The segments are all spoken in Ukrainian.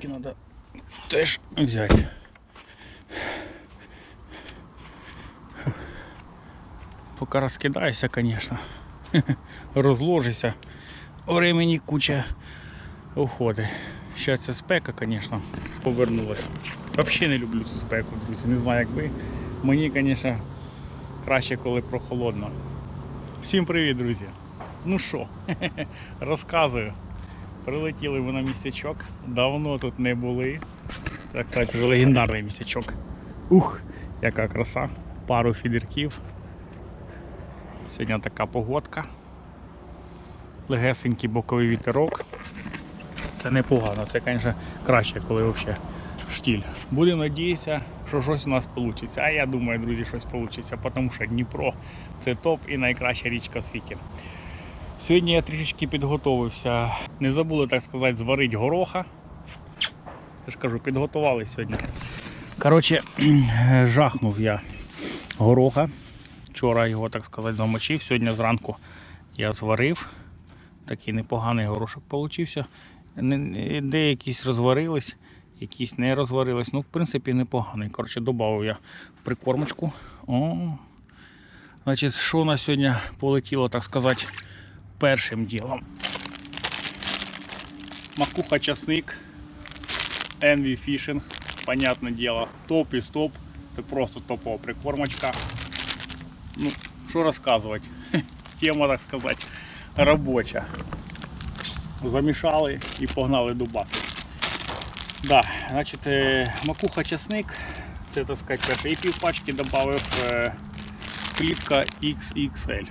Трубочки треба теж взяти. Поки розкидаєшся, звісно. Розложишся. Времени куча уходить. Зараз ця спека, звісно, повернулася. Взагалі не люблю цю спеку, друзі. Не знаю, як ви. Мені, звісно, краще, коли прохолодно. Всім привіт, друзі! Ну що, розказую. Прилетіли ми на місячок. Давно тут не були. Так так, вже легендарний місячок. Ух, яка краса. Пару фідерків. Сьогодні така погодка. Легесенький боковий вітерок. Це непогано, це, звісно, краще, коли взагалі штіль. Будемо надіятися, що щось у нас вийде. А я думаю, друзі, щось вийде, тому що Дніпро це топ і найкраща річка в світі. Сьогодні я трішечки підготовився. Не забули, так сказати, зварити гороха. Я ж кажу, підготували сьогодні. Коротше, жахнув я гороха. Вчора його, так сказати, замочив. Сьогодні зранку я зварив. Такий непоганий горошок получився. Деякісь розварились, якісь не розварились. Ну, в принципі, непоганий. Коротше, додав я в прикормочку. О, значить, що на сьогодні полетіло, так сказати, першим ділом. Макуха часник, Envy Fishing, понятне діло, топ і стоп. Це просто топова прикормочка. Ну, що розказувати? Тема, так сказати, робоча. Замішали і погнали дубаси. Да, значить, е, макуха часник, це так сказати, перше. І пів пачки додав е, плівка XXL.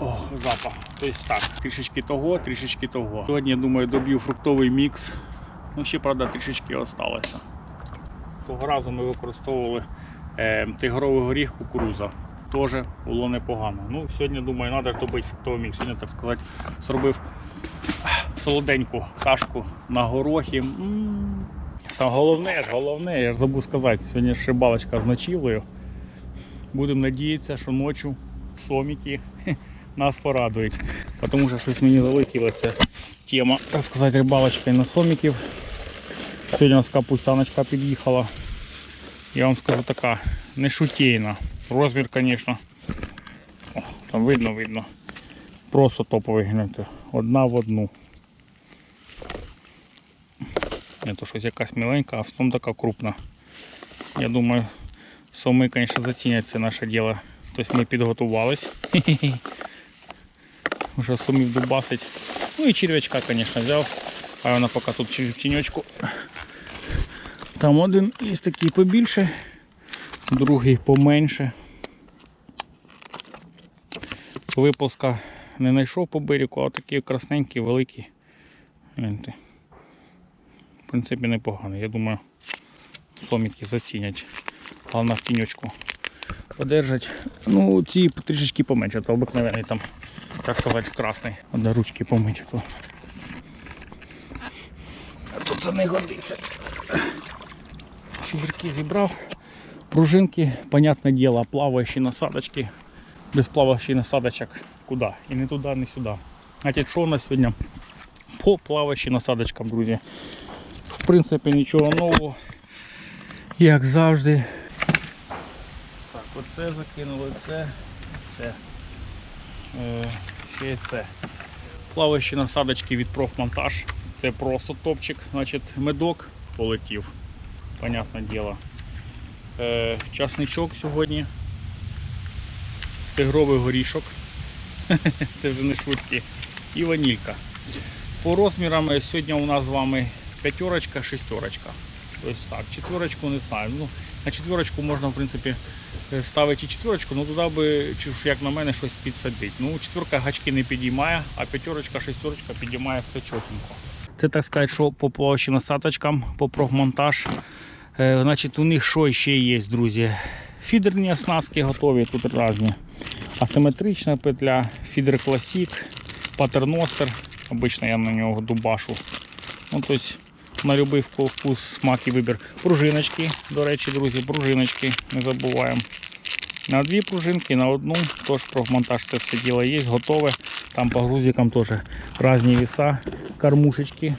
О, запах. Тобто так, трішечки того, трішечки того. Сьогодні, я думаю, доб'ю фруктовий мікс. Ну, ще, правда, трішечки осталося. Того разу ми використовували е, тигровий горіх кукуруза. Теж було непогано. Ну, сьогодні, думаю, треба ж добити фруктовий мікс. Сьогодні, так сказати, зробив солоденьку кашку на горохі. М. Та головне головне, я ж забув сказати, сьогодні ж рибалочка з ночівлею. Будемо надіятися, що ночі соміки нас порадують. Тому що щось мені залетіла ця тема, так сказати, рибалочка на соміків. Сьогодні у нас капустяночка під'їхала. Я вам скажу така, не шутейна. Розмір, звісно. О, Там видно, видно. Просто топовий гляньте. Одна в одну. Не то щось якась міленька, а в тому така крупна. Я думаю, соми, звісно, зацінять це наше діло. Тобто ми підготувались. Вже сумів дубасить. Ну і черв'ячка, звісно, взяв. А вона поки тут в тіньочку. Там один є такий побільше, другий поменше. Виползка не знайшов по берегу, а такий красненький, великий. Гляньте. В принципі, непоганий. Я думаю, соміки зацінять. Головне в тіньочку подержать. Ну, ці трішечки поменше, то обикновений там, так сказати, красний. Треба ручки помити. А тут не годиться. Чебірки зібрав. Пружинки, понятне діло, плаваючі насадочки. Без плаваючих насадочок куди? І не туди, не сюди. Значить, що у нас сьогодні по плаваючим насадочкам, друзі? В принципі, нічого нового, як завжди. Так, оце закинули, це, це. Е, це. Плаваючі насадочки від профмонтаж. Це просто топчик. Значить, медок полетів. Понятне діло. Е, часничок сьогодні. Тигровий горішок. Це вже не швидкі. І ванілька. По розмірам е, сьогодні у нас з вами п'ятерочка, шестерочка. Ось так. Четверочку не знаю. Ну, на четверочку можна, в принципі, е, ставити і четверочку, але туди би, як на мене, щось підсадити. Ну, четверка гачки не підіймає, а п'ятерочка, шестерочка підіймає все чотенько. Це так сказати, що по плаваючим насадочкам, по профмонтаж. Е, значить, у них що ще є, друзі? Фідерні оснастки готові, тут різні. Асиметрична петля, фідер класік, патерностер. Обично я на нього дубашу. Ну, тобто, на будь-який вкус, смак і вибір. Пружиночки, до речі, друзі, пружиночки, не забуваємо. На дві пружинки, на одну, теж профмонтаж це все діло є, готове. Там по грузикам теж різні віса, кормушечки.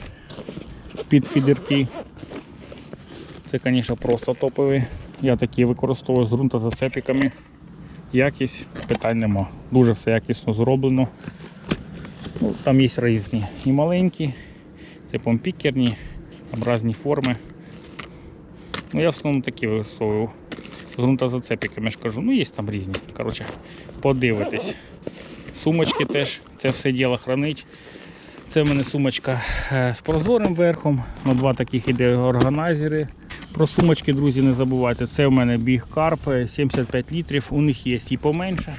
під фідерки. Це, звісно, просто топові. Я такі використовую з ґрунтозацепіками. Якість питань нема. Дуже все якісно зроблено. Ну, там є різні і маленькі, це помпікерні, там різні форми. Ну, я в основному такі використовую з ґрунтозацепіками, я ж кажу. Ну, є там різні. Коротше, подивитись. Сумочки теж, це все діло хранить. Це в мене сумочка е, з прозорим верхом. На два таких іде органайзери. Про сумочки, друзі, не забувайте. Це в мене біг карп 75 літрів. У них є і поменше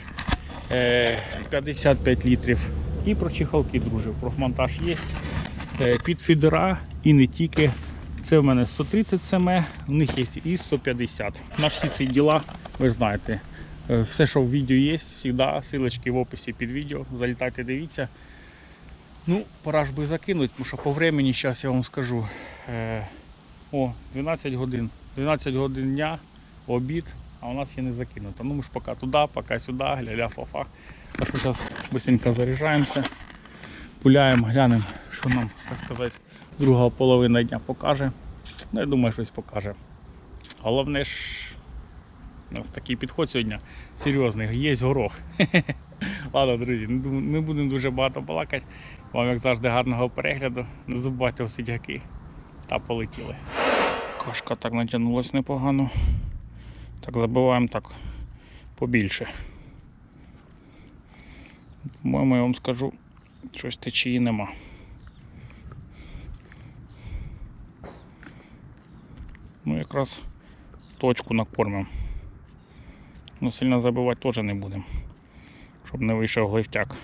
е, 55 літрів. І про чехолки, друзі. Профмонтаж є. Е, Під фідера і не тільки. Це в мене 130 см, у них є і 150. На всі ці діла, ви знаєте, е, все, що в відео є, завжди, силочки в описі під відео. Залітайте, дивіться. Ну, пора ж би закинути, тому що по времени зараз я вам скажу. Е, о, 12 годин. 12 годин дня, обід, а у нас ще не закинуто. Ну ми ж поки туди, поки сюди, ля-ля фа-фа. Так зараз швидко заряджаємося, пуляємо, глянемо, що нам, так сказати, друга половина дня покаже. Ну, я думаю, щось покаже. Головне ж, у нас такий підход сьогодні серйозний, є горох. Ладно, друзі, не будемо дуже багато балакати. Вам, як завжди, гарного перегляду. Не забувайте ось дяки. Та полетіли. Кашка так натягнулась непогано. Так забиваємо так побільше. По-моєму, я вам скажу, щось течії нема. Ну, якраз точку накормимо. Ну, сильно забивати теж не будемо, щоб не вийшов гливтяк.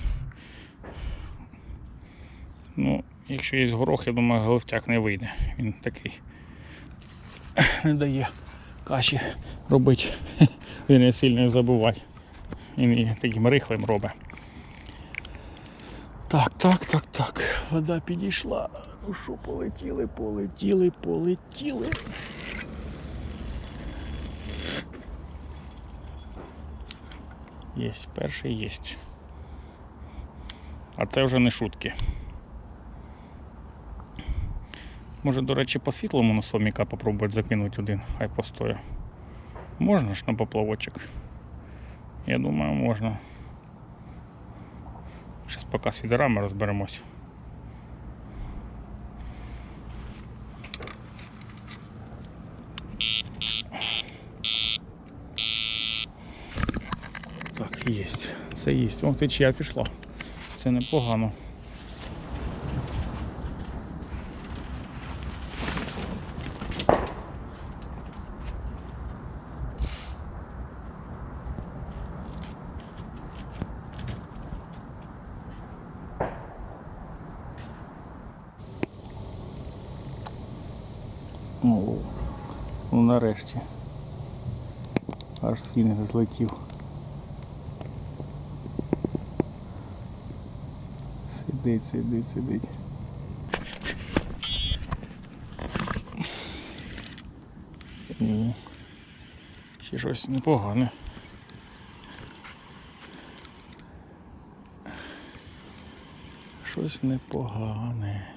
Ну, якщо є горох, я думаю, гливтяк не вийде. Він такий не дає каші робити. Він не сильно забуває. Він і таким рихлим робить. Так, так, так, так. Вода підійшла. Ну що, полетіли, полетіли, полетіли. Єсть, перший єсть. А це вже не шутки. Може, до речі, по світлому на соміка попробувати закинути один, хай постоє. Можна ж на поплавочок? Я думаю, можна. Зараз поки з фідерами розберемось. Так, є. Є. О, течія пішла. Це непогано. Ну нарешті. Аж свінг злетів. Сидить, сидить, сидить. О, ще щось непогане. Щось непогане.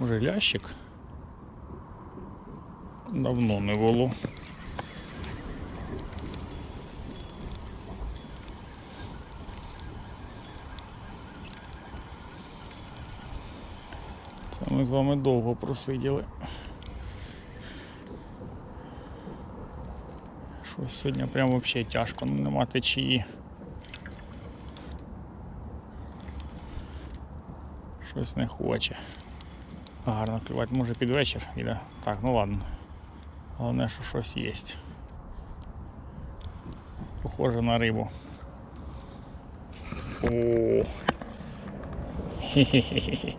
Може лящик? Давно не було. Вами довго просиділи. Щось сьогодні прям взагалі тяжко, ну нема течії. Щось не хоче. Гарно клювати, може під вечір іде. Так, ну ладно. Головне, що щось є. Похоже на рибу. О. Хе-хе-хе.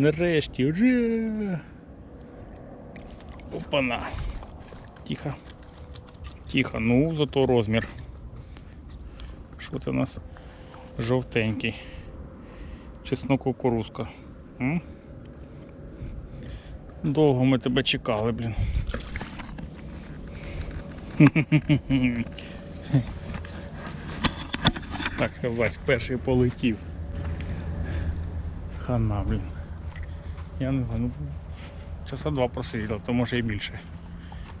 Нарешті вже. Опана. Тихо. Тихо, ну зато розмір. Що це у нас? Жовтенький. Чесно кукурузка. М? Довго ми тебе чекали, блін. Так сказати, перший полетів. Хана, блін. Я не знаю, ну часа два просиділа, то може і більше.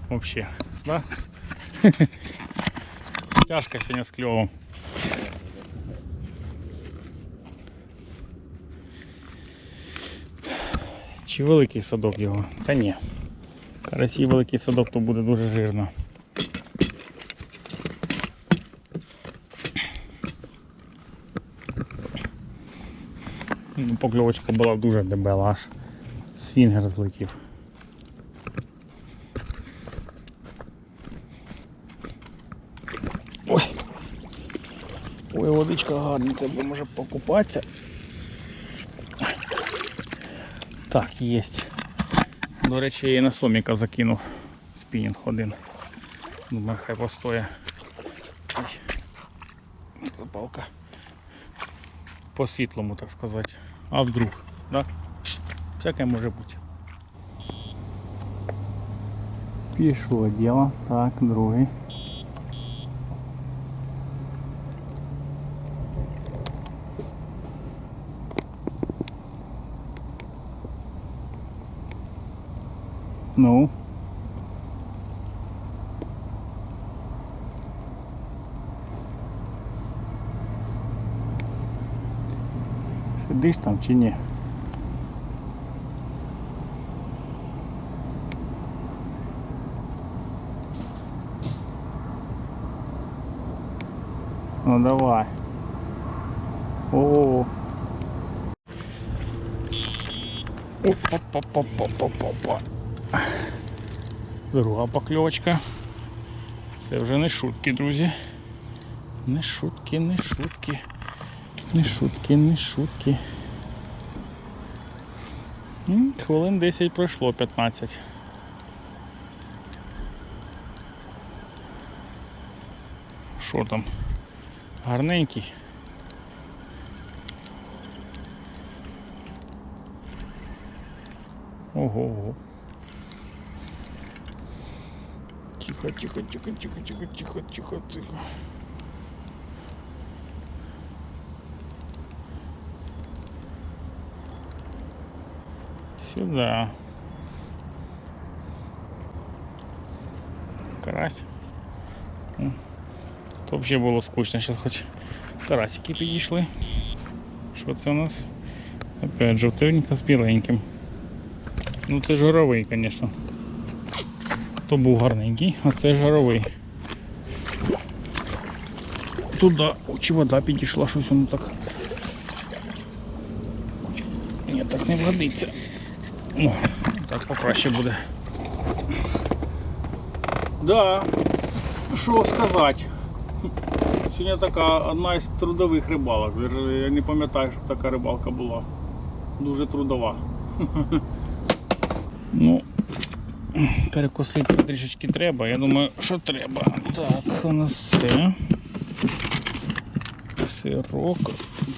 Вообще. Да? Тяжко сьогодні з кльовом. Чи великий садок його? Та ні. Карасі великий садок, то буде дуже жирно. Ну, покльовочка була дуже дебела, аж свінгер злетів. Ой. Ой, водичка гарна, треба може покупатися. Так, єсть. До речі, я і на соміка закинув спінінг один. Думаю, хай постоє. Запалка. По світлому, так сказати. А вдруг, да? Всяке може бути. Пішло діло. Так, другий. Ну. Сидиш там чи ні? Ну давай. О. Опа-па-па-па-па-па. Друга покльовочка. Це вже не шутки, друзі. Не шутки, не шутки. Не шутки, не шутки. Хвилин 10 пройшло, 15. Що там? Гарненький. Ого. ого. Тихо, тихо, тихо, тихо, тихо, тихо, тихо, тихо. Сюда. Карась. То взагалі було скучно, зараз хоч карасики підійшли. Що це у нас? Опять жовтенька з біленьким. Ну це жировий, звісно. То був гарненький, а це жаровий. Туди, чи вода підійшла, щось воно так. Ні, так не годиться. О, так покраще буде. Да, що сказати. Сьогодні така одна із трудових рибалок. Я не пам'ятаю, щоб така рибалка була. Дуже трудова. Ну, перекусити трішечки треба. Я думаю, що треба. Так, у нас все. Сирок,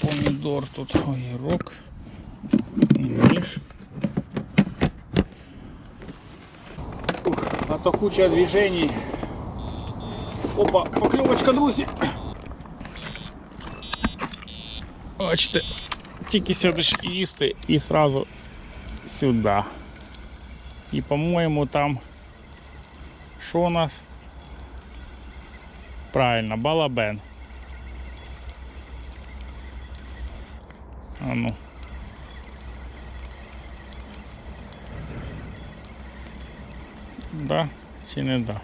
помідор, тут огірок. Ніж. А то куча движений. Опа, покльовочка, друзі. Бачите, тільки сядеш їсти і сразу сюди. І по-моєму там що у нас? Правильно, балабен. А ну. Да чи не да?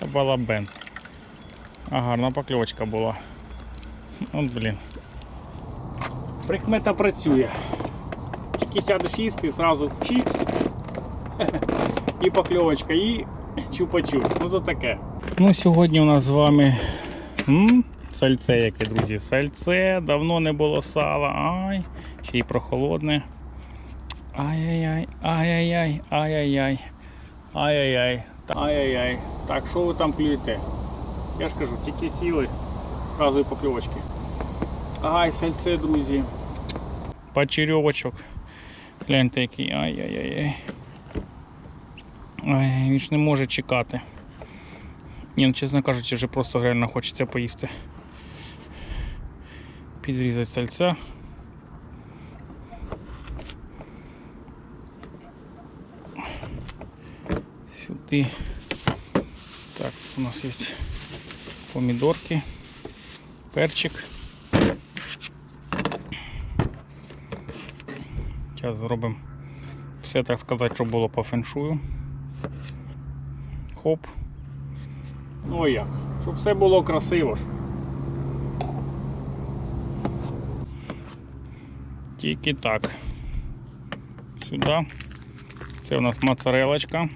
Та балабен. А гарна покльовочка була. От блін. Прикмета працює. Тільки сядеш їсти і зразу чікс. І покльовочка, і чупа-чуп. Ну то таке. Ну сьогодні у нас з вами м? сальце яке, друзі. Сальце, давно не було сала. Ай, ще й прохолодне. Ай-яй-яй, ай-яй-яй, ай-яй-яй. Ай-яй-яй. Ай-яй-яй. Так, що ви там клюєте? Я ж кажу, тільки сіли, зразу і покльовочки. Ай, сальце, друзі. Почерьовочок. Гляньте який. Ай-яй-яй. Ай, він ж не може чекати. Ні, ну чесно кажучи, вже просто реально хочеться поїсти. Підрізати сальця. Сюди. У нас є помідорки, перчик. Зараз зробимо все, так сказати, що було по феншую. Хоп. Ну а як? Щоб все було красиво ж. Тільки так. Сюди. Це у нас моцарелочка.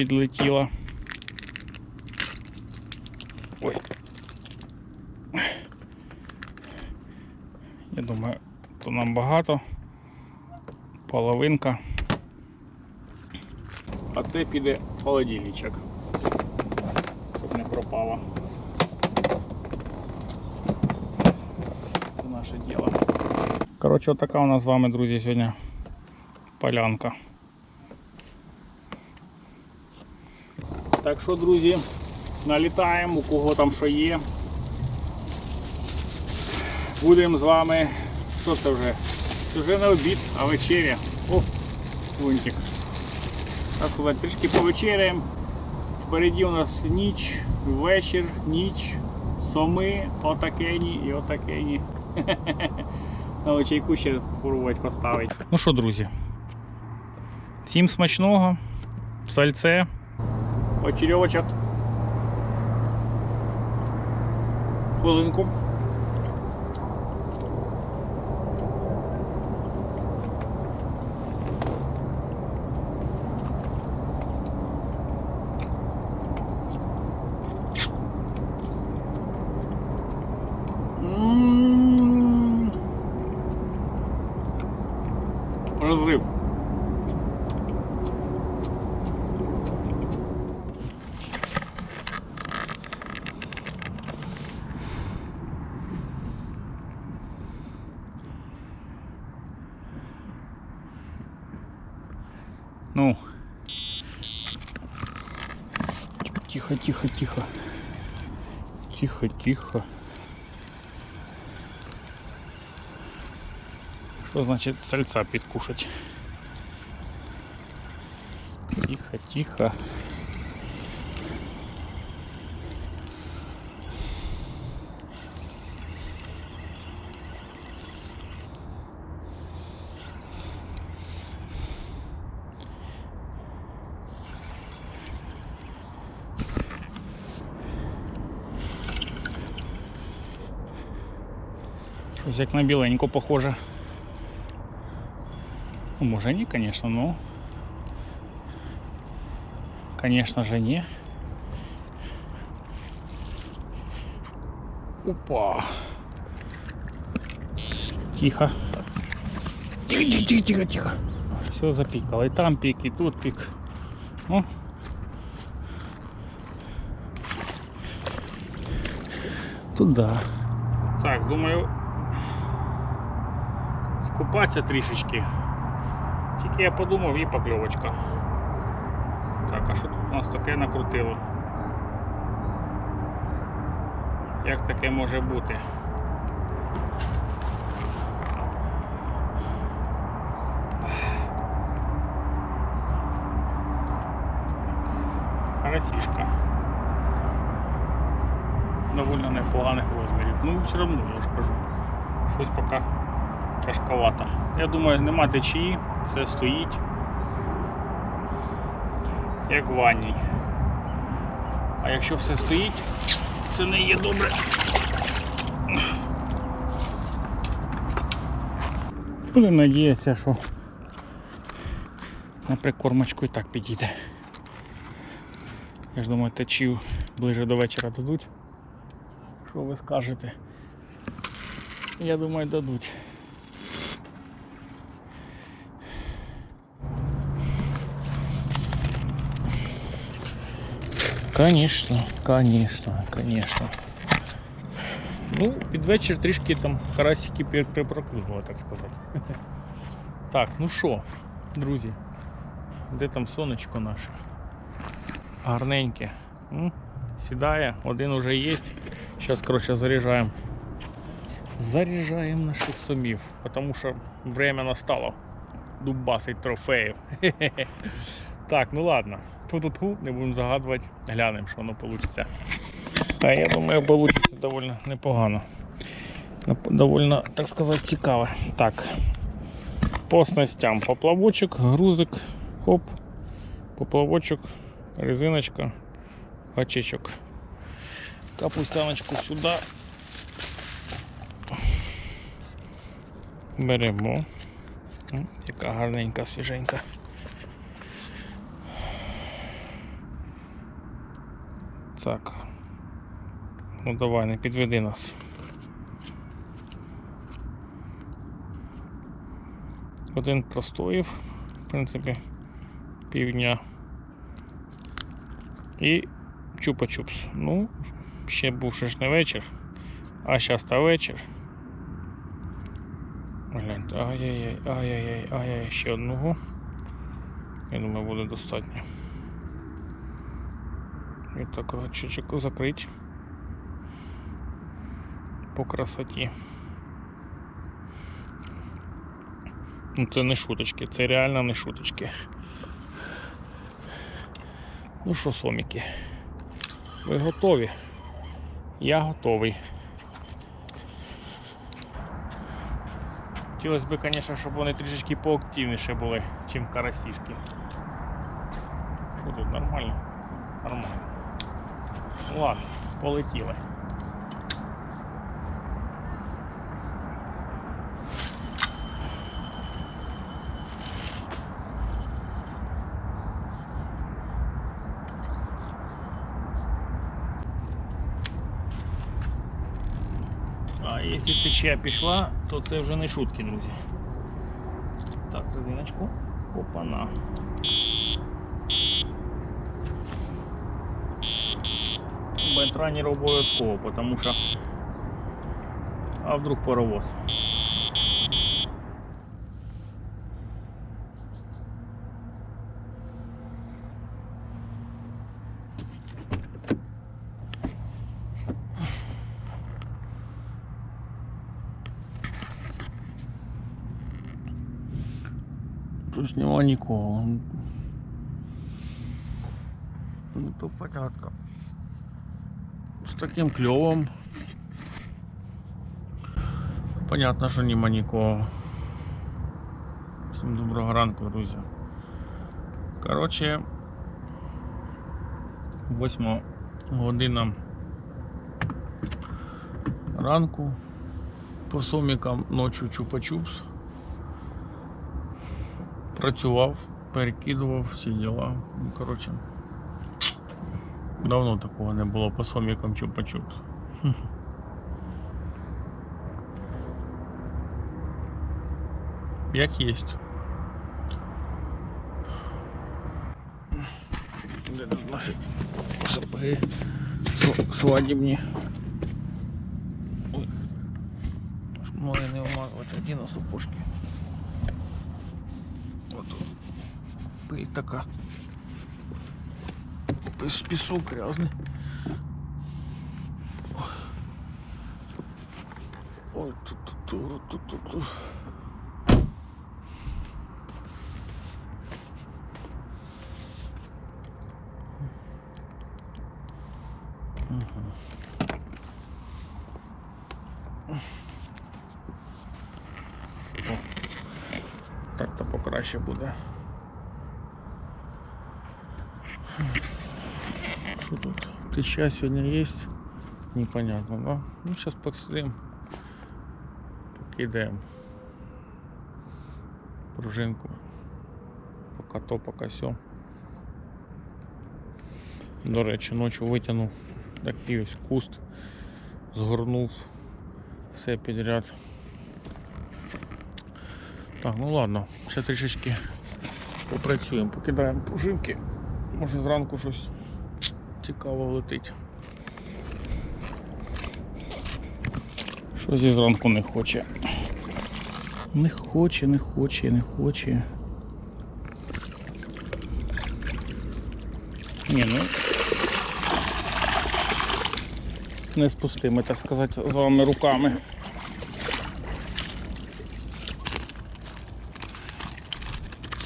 Підлетіла. Ой. Я думаю, то нам багато. Половинка. А це піде холодильничок. Не пропало. Це наше діло. Коротше, така у нас з вами, друзі, сьогодні полянка. Так що, друзі, налітаємо, у кого там що є. Будемо з вами. Що це вже? Це вже не обід, а вечеря. О, лунтик. Так сказати, трішки повечеряємо. Впереді у нас ніч, вечір, ніч, соми, отакені і отакені. Але чайку ще пробувати поставити. Ну що, друзі, всім смачного, сальце, очерьовочок. Хвилинку. Ну. Тихо, тихо, тихо. Тихо, тихо. Що значить сальця підкушать? Тихо, тихо. Щось як на біленьку похоже. Ну, може ні, конечно, но... Конечно же не. Опа. Тихо, тихо, тихо, тихо, тихо. Все запикало. И там пик, и тут пик. Ну. Туда. Так, думаю, скупатися трішечки. Тільки я подумав і покльовочка. Так, а що тут у нас таке накрутило? Як таке може бути? Карасішка. Довольно непоганих розмірів. Ну, все одно, я ж кажу. Щось поки тяжковато. Я думаю, нема течії, все стоїть. Як в ванній. А якщо все стоїть, це не є добре. Будемо надіятися, що на прикормочку і так підійде. Я ж думаю, течію ближе до вечора дадуть. Що ви скажете? Я думаю, дадуть. Конечно, конечно, конечно. Ну, під вечір трішки там карасики припроклюнуло, так сказати. Так, ну що, друзі, де там сонечко наше? гарненьке. М? Сідає, один уже є. Зараз, коротше, заряджаємо. Заряджаємо наших сумів, тому що время настало. Дубасить трофеїв. Так, ну ладно. Ту-ту-ту, не будемо загадувати, глянемо, що воно вийде. А я думаю, вийде доволі непогано. Довольно, так сказати, цікаво. Так. По снастям. Поплавочок, грузик, хоп, поплавочок, резиночка, гачечок. Капустяночку сюди. Беремо. Яка гарненька, свіженька. Так. Ну давай, не підведи нас. Один простоїв, в принципі, півдня. І чупа-чупс. Ну, ще був ще ж не вечір, а зараз та вечір. Гляньте, ай-яй-яй, ай-яй-яй, ай-яй, ще одного. Я думаю, буде достатньо. І так гачечок закрить по красоті. Ну це не шуточки, це реально не шуточки. Ну що, соміки, ви готові? Я готовий. Хотілося б, звісно, щоб вони трішечки поактивніше були, чим карасішки. Що тут нормально? Нормально. Ладно, полетіли. А якщо течія пішла, то це вже не шутки, друзі. Так, резиночку. Опана. Бентранер обов'язково, тому що а вдруг паровоз. Тут нема нікого. Ну то понятно. Таким кльовом. Понятно, що нема нікого. Всім доброго ранку, друзі. Коротше, 8 година ранку. По сомікам ночі чупа-чупс. Працював, перекидував всі діла. Ну, коротше. Давно такого не було по сомікам чупа-чупс. Хм. Як єсть. Де тут наші сапоги св- свадібні? Ой. Ж Могли не вмазувати один на сапожки. От тут пиль така. Пісок грязний. Ой, тут, тут, тут, тут, тут, Так то покраще буде. Что тут? Тысяча сегодня есть? Непонятно, да? Ну, сейчас посидим. Покидаем пружинку. Пока то, пока все. До речі, ночі витягнув такий ось куст, згорнув все підряд. Так, ну ладно, ще трішечки попрацюємо, покидаємо пружинки. Може зранку щось цікаво летить. Щось зранку не хоче. Не хоче, не хоче, не хоче. Ні, ну. Не з пустими, так сказати, з вами руками.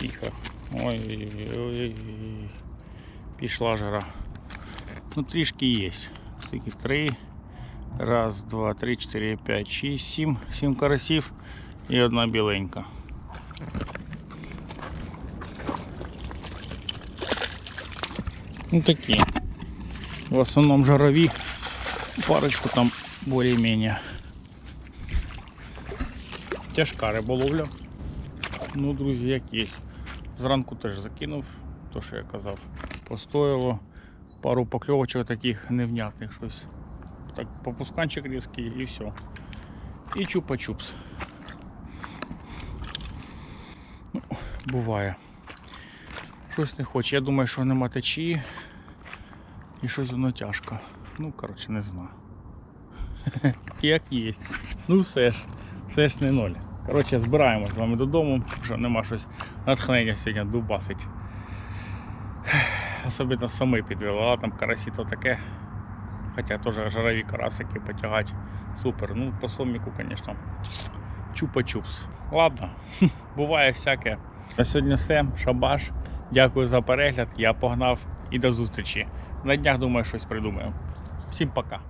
Тихо. Ой-ой-ой. Пішла жара. Ну трішки є. Скільки? Три. Раз, два, три, чотири, п'ять, шість, сім. Сім карасів і одна біленька. Ну такі. В основному жарові. Парочку там более-менее. Тяжка риболовля. Ну, друзі, як є. Зранку теж закинув, то що я казав. Постояло. Пару покльовочок таких невнятних щось. Так, попусканчик різкий і все. І чупа-чупс. Ну, буває. Щось не хоче. Я думаю, що нема течії. І щось воно тяжко. Ну, коротше, не знаю. Як є. Ну все ж, все ж не ноль. Коротше, збираємось з вами додому, що нема щось натхнення сьогодні дубасить. Особливо самий підвела, там карасі то таке. Хоча теж жарові карасики потягати. Супер. Ну, по соміку, звісно. Чупа-чупс. Ладно, буває всяке. На сьогодні все. Шабаш. Дякую за перегляд. Я погнав і до зустрічі. На днях думаю, щось придумаю. Всім пока.